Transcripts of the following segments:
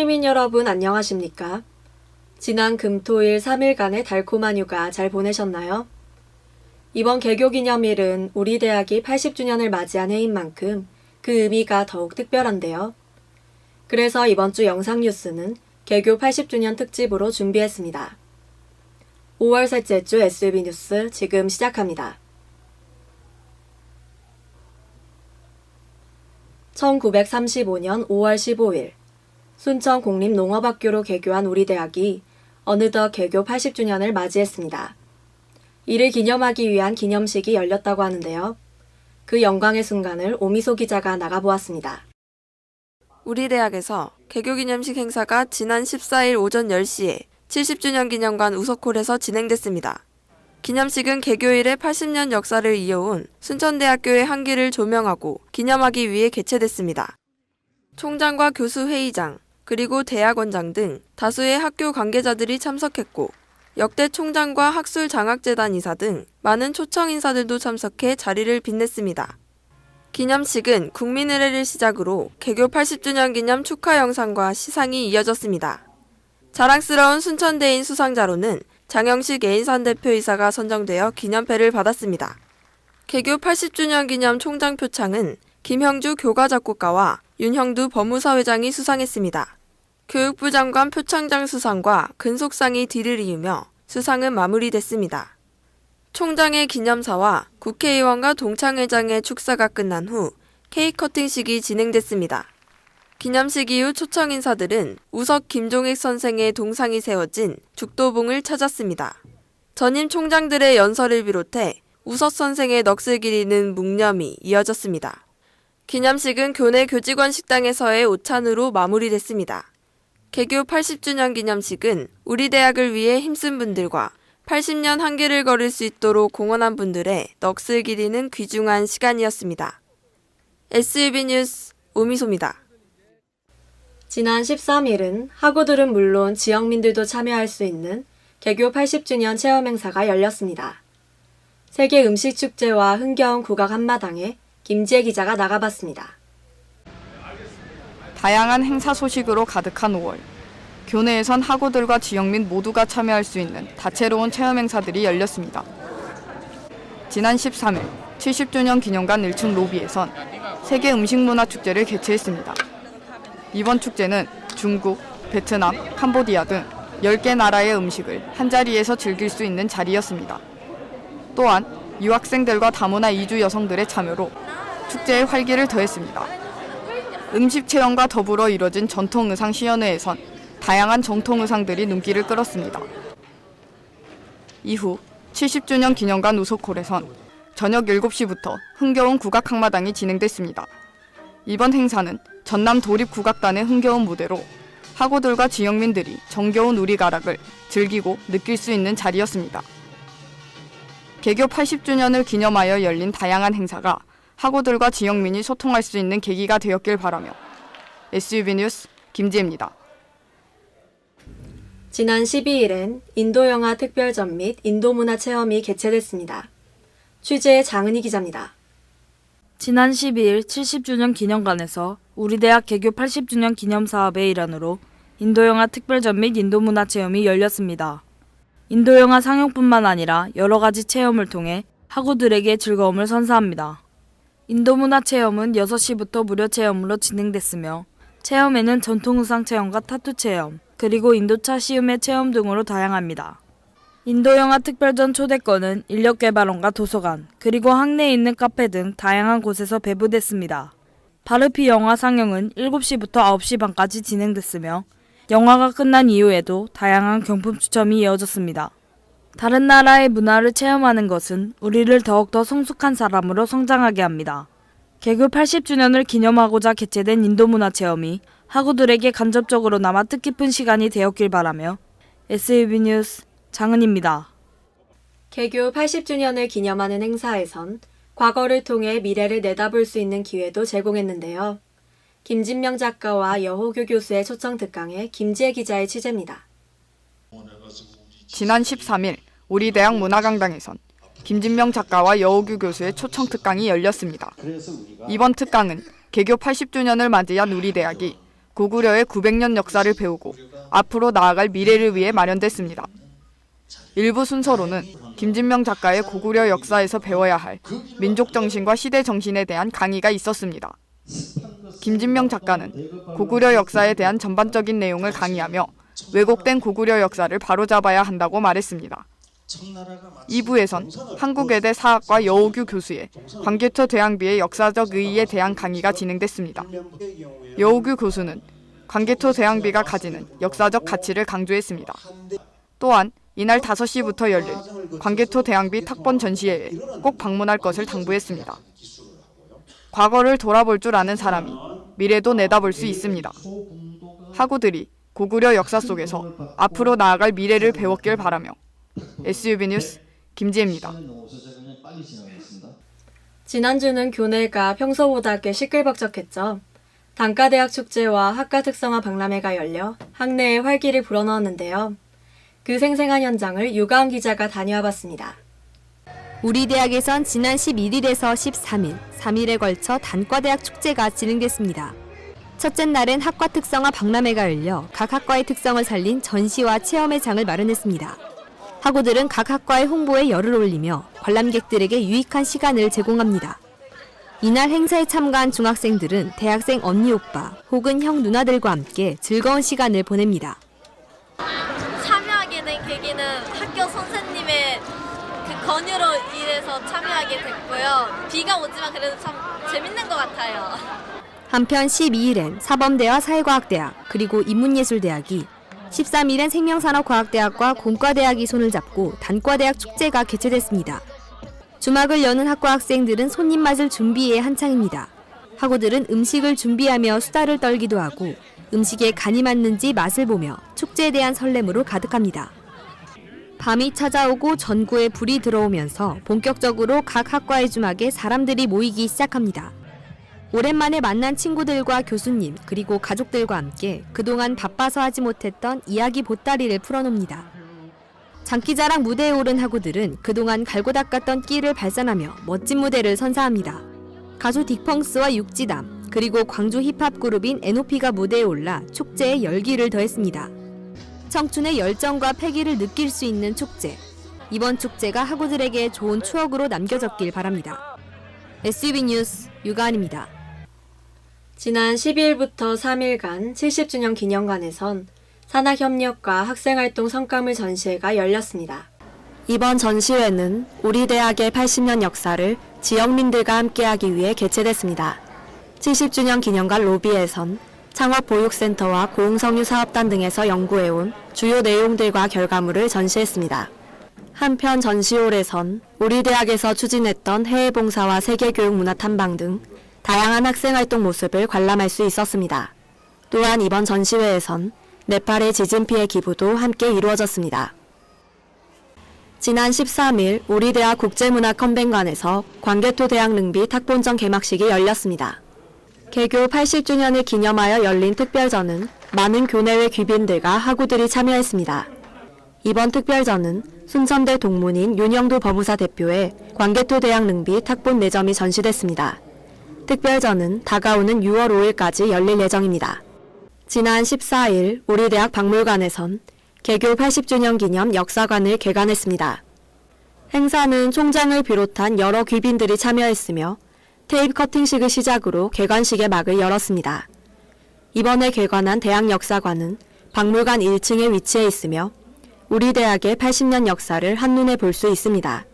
향리민 여러분 안녕하십니까? 지난 금토일 3일간의 달콤한 휴가 잘 보내셨나요? 이번 개교 기념일은 우리 대학이 80주년을 맞이한 해인 만큼 그 의미가 더욱 특별한데요. 그래서 이번 주 영상 뉴스는 개교 80주년 특집으로 준비했습니다. 5월 셋째 주 SB 뉴스 지금 시작합니다. 1935년 5월 15일 순천 공립농업학교로 개교한 우리 대학이 어느덧 개교 80주년을 맞이했습니다. 이를 기념하기 위한 기념식이 열렸다고 하는데요. 그 영광의 순간을 오미소 기자가 나가보았습니다. 우리 대학에서 개교 기념식 행사가 지난 14일 오전 10시에 70주년 기념관 우석홀에서 진행됐습니다. 기념식은 개교 이래 80년 역사를 이어온 순천대학교의 한기를 조명하고 기념하기 위해 개최됐습니다. 총장과 교수 회의장, 그리고 대학원장 등 다수의 학교 관계자들이 참석했고 역대 총장과 학술 장학재단 이사 등 많은 초청 인사들도 참석해 자리를 빛냈습니다. 기념식은 국민의례를 시작으로 개교 80주년 기념 축하 영상과 시상이 이어졌습니다. 자랑스러운 순천대인 수상자로는 장영식 애인선 대표이사가 선정되어 기념패를 받았습니다. 개교 80주년 기념 총장 표창은 김형주 교가 작곡가와 윤형두 법무사 회장이 수상했습니다. 교육부 장관 표창장 수상과 근속상이 뒤를 이으며 수상은 마무리됐습니다. 총장의 기념사와 국회의원과 동창회장의 축사가 끝난 후 케이크 커팅식이 진행됐습니다. 기념식 이후 초청 인사들은 우석 김종익 선생의 동상이 세워진 죽도봉을 찾았습니다. 전임 총장들의 연설을 비롯해 우석 선생의 넋을 기리는 묵념이 이어졌습니다. 기념식은 교내 교직원 식당에서의 오찬으로 마무리됐습니다. 개교 80주년 기념식은 우리 대학을 위해 힘쓴 분들과 80년 한계를 걸을 수 있도록 공헌한 분들의 넋을 기리는 귀중한 시간이었습니다. SUB 뉴스 오미소입니다. 지난 13일은 학우들은 물론 지역민들도 참여할 수 있는 개교 80주년 체험 행사가 열렸습니다. 세계 음식 축제와 흥겨운 국악 한마당에 김지혜 기자가 나가봤습니다. 다양한 행사 소식으로 가득한 5월. 교내에선 학우들과 지역민 모두가 참여할 수 있는 다채로운 체험 행사들이 열렸습니다. 지난 13일 70주년 기념관 1층 로비에선 세계 음식문화 축제를 개최했습니다. 이번 축제는 중국, 베트남, 캄보디아 등 10개 나라의 음식을 한자리에서 즐길 수 있는 자리였습니다. 또한 유학생들과 다문화 이주 여성들의 참여로 축제의 활기를 더했습니다. 음식 체험과 더불어 이뤄진 전통 의상 시연회에선 다양한 정통 의상들이 눈길을 끌었습니다. 이후 70주년 기념관 우석홀에선 저녁 7시부터 흥겨운 국악 항마당이 진행됐습니다. 이번 행사는 전남 도립국악단의 흥겨운 무대로 학우들과 지역민들이 정겨운 우리 가락을 즐기고 느낄 수 있는 자리였습니다. 개교 80주년을 기념하여 열린 다양한 행사가 학우들과 지역민이 소통할 수 있는 계기가 되었길 바라며 SUB 뉴스 김지혜입니다. 지난 12일엔 인도 영화 특별전 및 인도 문화 체험이 개최됐습니다. 취재의 장은희 기자입니다. 지난 12일 70주년 기념관에서 우리 대학 개교 80주년 기념 사업의 일환으로 인도 영화 특별전 및 인도 문화 체험이 열렸습니다. 인도 영화 상영뿐만 아니라 여러 가지 체험을 통해 학우들에게 즐거움을 선사합니다. 인도문화 체험은 6시부터 무료 체험으로 진행됐으며 체험에는 전통 의상 체험과 타투 체험, 그리고 인도차 시음회 체험 등으로 다양합니다. 인도영화 특별전 초대권은 인력개발원과 도서관, 그리고 학내에 있는 카페 등 다양한 곳에서 배부됐습니다. 바르피 영화 상영은 7시부터 9시 반까지 진행됐으며 영화가 끝난 이후에도 다양한 경품 추첨이 이어졌습니다. 다른 나라의 문화를 체험하는 것은 우리를 더욱더 성숙한 사람으로 성장하게 합니다. 개교 80주년을 기념하고자 개최된 인도문화 체험이 학우들에게 간접적으로나마 뜻깊은 시간이 되었길 바라며 SUB 뉴스 장은입니다. 개교 80주년을 기념하는 행사에선 과거를 통해 미래를 내다볼 수 있는 기회도 제공했는데요. 김진명 작가와 여호교 교수의 초청 특강에 김지혜 기자의 취재입니다. 지난 13일 우리 대학 문화강당에선 김진명 작가와 여우규 교수의 초청 특강이 열렸습니다. 이번 특강은 개교 80주년을 맞이한 우리 대학이 고구려의 900년 역사를 배우고 앞으로 나아갈 미래를 위해 마련됐습니다. 일부 순서로는 김진명 작가의 고구려 역사에서 배워야 할 민족 정신과 시대 정신에 대한 강의가 있었습니다. 김진명 작가는 고구려 역사에 대한 전반적인 내용을 강의하며 왜곡된 고구려 역사를 바로잡아야 한다고 말했습니다. 2부에선 한국외대 사학과 여오규 교수의 광개토 대항비의 역사적 의의에 대한 강의가 진행됐습니다. 여오규 교수는 광개토 대항비가 가지는 역사적 가치를 강조했습니다. 또한 이날 5시부터 열릴 광개토 대항비 탁본 전시회에 꼭 방문할 것을 당부했습니다. 과거를 돌아볼 줄 아는 사람이 미래도 내다볼 수 있습니다. 학우들이 고구려 역사 속에서 앞으로 나아갈 미래를 배웠길 바라며 SUB 뉴스 김지혜입니다. 지난주는 교내가 평소보다 꽤 시끌벅적했죠. 단과대학 축제와 학과 특성화 박람회가 열려 학내에 활기를 불어넣었는데요. 그 생생한 현장을 유가은 기자가 다녀와 봤습니다. 우리 대학에선 지난 11일에서 13일, 3일에 걸쳐 단과대학 축제가 진행됐습니다. 첫째 날은 학과 특성화 박람회가 열려 각 학과의 특성을 살린 전시와 체험의 장을 마련했습니다. 학우들은 각 학과의 홍보에 열을 올리며 관람객들에게 유익한 시간을 제공합니다. 이날 행사에 참가한 중학생들은 대학생 언니 오빠 혹은 형 누나들과 함께 즐거운 시간을 보냅니다. 참여하게 된 계기는 학교 선생님의 그 권유로 인해서 참여하게 됐고요. 비가 오지만 그래도 참 재밌는 것 같아요. 한편 12일엔 사범대와 사회과학대학 그리고 인문예술대학이 13일엔 생명산업과학대학과 공과대학이 손을 잡고 단과대학 축제가 개최됐습니다. 주막을 여는 학과 학생들은 손님 맞을 준비에 한창입니다. 학우들은 음식을 준비하며 수다를 떨기도 하고 음식에 간이 맞는지 맛을 보며 축제에 대한 설렘으로 가득합니다. 밤이 찾아오고 전구에 불이 들어오면서 본격적으로 각 학과의 주막에 사람들이 모이기 시작합니다. 오랜만에 만난 친구들과 교수님 그리고 가족들과 함께 그동안 바빠서 하지 못했던 이야기 보따리를 풀어놉니다. 장기자랑 무대에 오른 학우들은 그동안 갈고 닦았던 끼를 발산하며 멋진 무대를 선사합니다. 가수 딕펑스와 육지담 그리고 광주 힙합 그룹인 NOP가 무대에 올라 축제에 열기를 더했습니다. 청춘의 열정과 패기를 느낄 수 있는 축제. 이번 축제가 학우들에게 좋은 추억으로 남겨졌길 바랍니다. SUB 뉴스 유가은입니다. 지난 12일부터 3일간 70주년 기념관에선 산학협력과 학생활동 성과물 전시회가 열렸습니다. 이번 전시회는 우리 대학의 80년 역사를 지역민들과 함께하기 위해 개최됐습니다. 70주년 기념관 로비에선 창업보육센터와 고흥성유 사업단 등에서 연구해온 주요 내용들과 결과물을 전시했습니다. 한편 전시홀에선 우리 대학에서 추진했던 해외 봉사와 세계교육 문화 탐방 등 다양한 학생활동 모습을 관람할 수 있었습니다. 또한 이번 전시회에선 네팔의 지진 피해 기부도 함께 이루어졌습니다. 지난 13일 우리 대학 국제문화 컨벤관에서 광개토 대학 능비 탁본전 개막식이 열렸습니다. 개교 80주년을 기념하여 열린 특별전은 많은 교내외 귀빈들과 학우들이 참여했습니다. 이번 특별전은 순천대 동문인 윤영도 법무사 대표의 광개토 대학 능비 탁본 4점이 전시됐습니다. 특별전은 다가오는 6월 5일까지 열릴 예정입니다. 지난 14일 우리 대학 박물관에선 개교 80주년 기념 역사관을 개관했습니다. 행사는 총장을 비롯한 여러 귀빈들이 참여했으며 테이프 커팅식을 시작으로 개관식의 막을 열었습니다. 이번에 개관한 대학 역사관은 박물관 1층에 위치해 있으며 우리 대학의 80년 역사를 한눈에 볼 수 있습니다.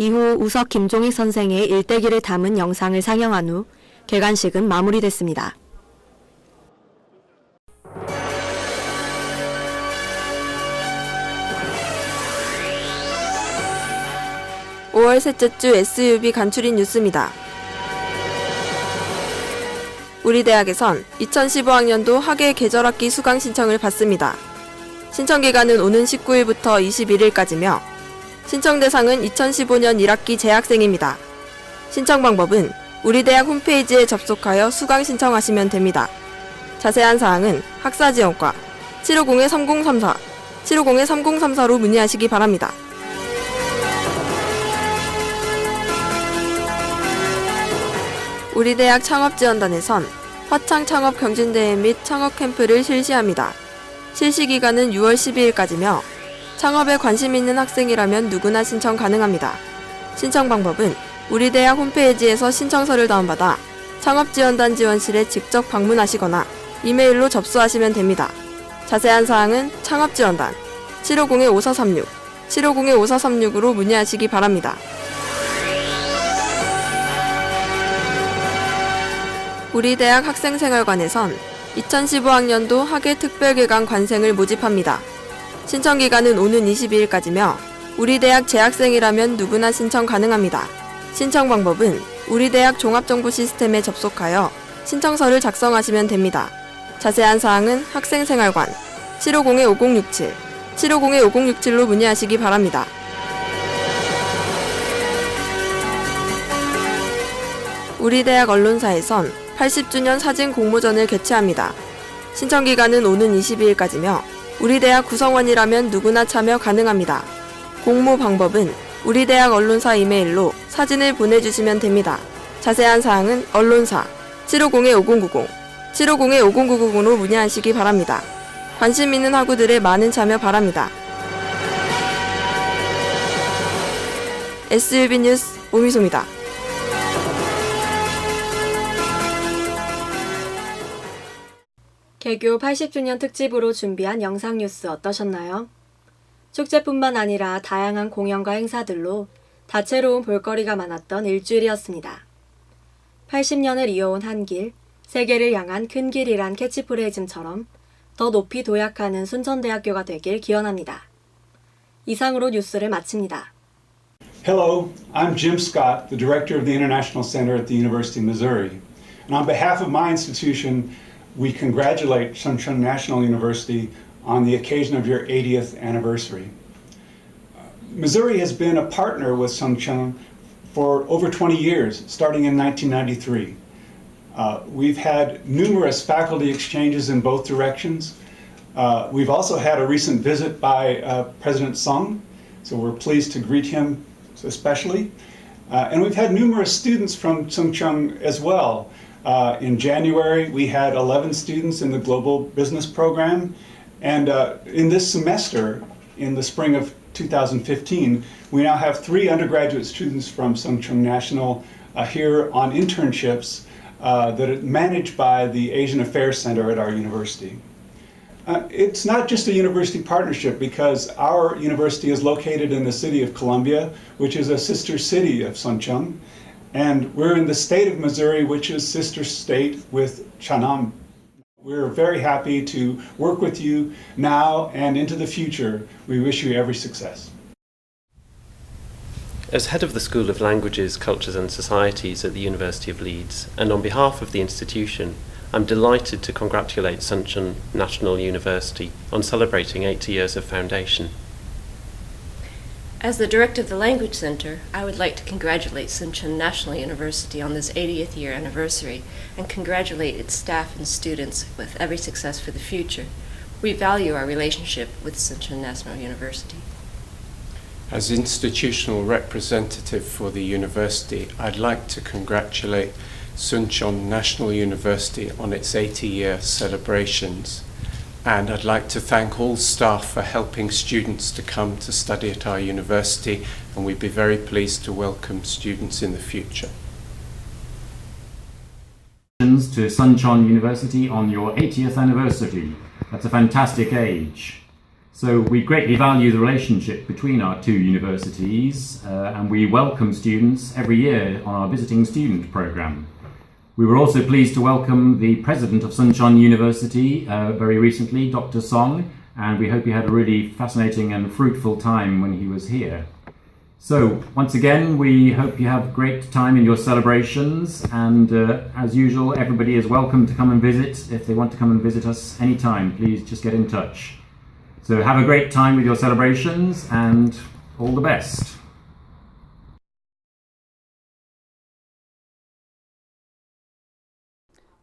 이후 우석 김종익 선생의 일대기를 담은 영상을 상영한 후 개관식은 마무리됐습니다. 5월 셋째 주 SUB 간추린 뉴스입니다. 우리 대학에선 2015학년도 학예 계절학기 수강 신청을 받습니다. 신청 기간은 오는 19일부터 21일까지며 신청 대상은 2015년 1학기 재학생입니다. 신청 방법은 우리 대학 홈페이지에 접속하여 수강 신청하시면 됩니다. 자세한 사항은 학사지원과 750-3034, 750-3034로 문의하시기 바랍니다. 우리 대학 창업지원단에선 화창 창업 경진대회 및 창업 캠프를 실시합니다. 실시 기간은 6월 12일까지며 창업에 관심 있는 학생이라면 누구나 신청 가능합니다. 신청 방법은 우리 대학 홈페이지에서 신청서를 다운받아 창업지원단 지원실에 직접 방문하시거나 이메일로 접수하시면 됩니다. 자세한 사항은 창업지원단 750-5436, 750-5436으로 문의하시기 바랍니다. 우리 대학 학생생활관에선 2015학년도 학예 특별기관 관생을 모집합니다. 신청 기간은 오는 22일까지며 우리 대학 재학생이라면 누구나 신청 가능합니다. 신청 방법은 우리 대학 종합정보 시스템에 접속하여 신청서를 작성하시면 됩니다. 자세한 사항은 학생생활관 750-5067, 750-5067로 문의하시기 바랍니다. 우리 대학 언론사에선 80주년 사진 공모전을 개최합니다. 신청 기간은 오는 22일까지며 우리 대학 구성원이라면 누구나 참여 가능합니다. 공모 방법은 우리 대학 언론사 이메일로 사진을 보내주시면 됩니다. 자세한 사항은 언론사 750-5090, 750-5099로 문의하시기 바랍니다. 관심 있는 학우들의 많은 참여 바랍니다. SUB 뉴스 오미소입니다. 개교 80주년 특집으로 준비한 영상 뉴스 어떠셨나요? 축제뿐만 아니라 다양한 공연과 행사들로 다채로운 볼거리가 많았던 일주일이었습니다. 80년을 이어온 한 길, 세계를 향한 큰 길이란 캐치프레이즈처럼 더 높이 도약하는 순천대학교가 되길 기원합니다. 이상으로 뉴스를 마칩니다. Hello, I'm Jim Scott, the director of the International Center at the University of Missouri. And on behalf of my institution, we congratulate Sunshine National University on the occasion of your 80th anniversary. Missouri has been a partner with Sunshine for over 20 years, starting in 1993. Uh, we've had numerous faculty exchanges in both directions. Uh, we've also had a recent visit by uh, President Sung, so we're pleased to greet him especially. Uh, and we've had numerous students from Sungchung as well. Uh, in January, we had 11 students in the Global Business Program. And uh, in this semester, in the spring of 2015, we now have three undergraduate students from Sungchung National uh, here on internships uh, that are managed by the Asian Affairs Center at our university. Uh, it's not just a university partnership because our university is located in the city of Columbia, which is a sister city of Suncheon, and we're in the state of Missouri, which is sister state with Chanam. We're very happy to work with you now and into the future. We wish you every success. As head of the School of Languages, Cultures and Societies at the University of Leeds, and on behalf of the institution, I'm delighted to congratulate Suncheon National University on celebrating 80 years of foundation. As the director of the Language Center, I would like to congratulate Suncheon National University on this 80th year anniversary and congratulate its staff and students with every success for the future. We value our relationship with Suncheon National University. As institutional representative for the university, I'd like to congratulate Suncheon National University on its 80 year celebrations. And I'd like to thank all staff for helping students to come to study at our university, and we'd be very pleased to welcome students in the future. to Suncheon University on your 80th anniversary. That's a fantastic age. So we greatly value the relationship between our two universities uh, and we welcome students every year on our visiting student program. We were also pleased to welcome the president of Suncheon University uh, very recently, Dr. Song, and we hope he had a really fascinating and fruitful time when he was here. So, once again, we hope you have a great time in your celebrations, and uh, as usual, everybody is welcome to come and visit. If they want to come and visit us anytime, please just get in touch. So, have a great time with your celebrations, and all the best.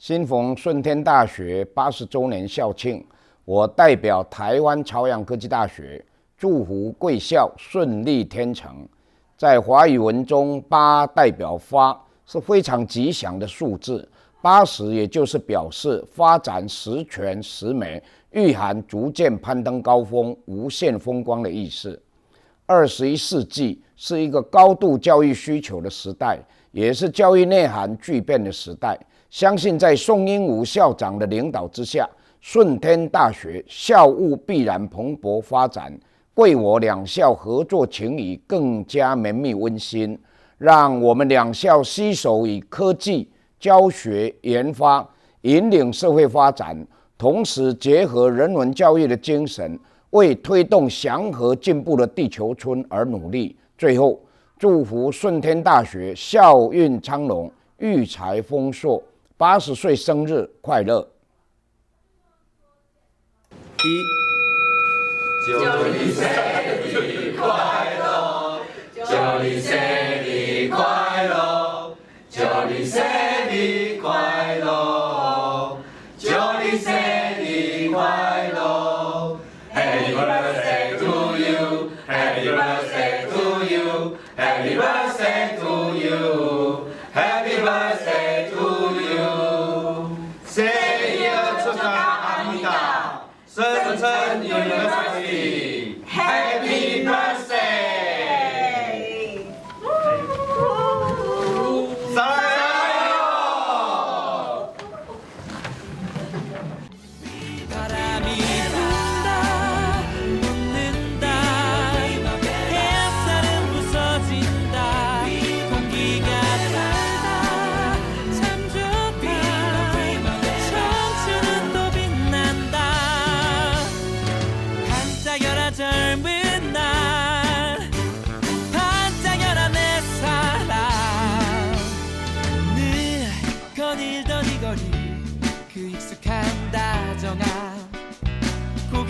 新逢顺天大学八十周年校庆，我代表台湾朝阳科技大学祝福贵校顺利天成。在华语文中，八代表发是非常吉祥的数字，八十也就是表示发展十全十美，蕴含逐渐攀登高峰、无限风光的意思。二十一世纪是一个高度教育需求的时代，也是教育内涵巨变的时代。相信在宋英武校长的领导之下，顺天大学校务必然蓬勃发展，贵我两校合作情谊更加绵密温馨。让我们两校携手以科技、教学、研发引领社会发展，同时结合人文教育的精神，为推动祥和进步的地球村而努力。最后，祝福顺天大学校运昌隆，育才丰硕，八十岁生日快乐。一，祝你生日快乐，祝你生日快乐，祝你生。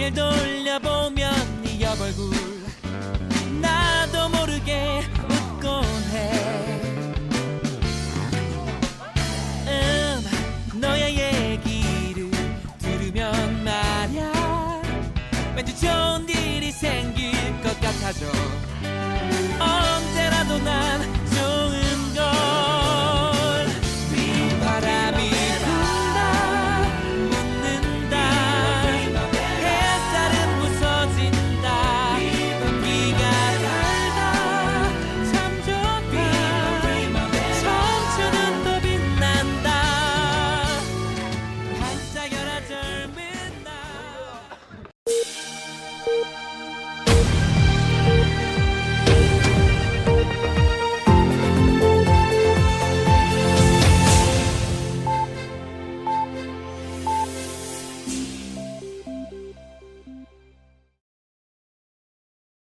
고개 돌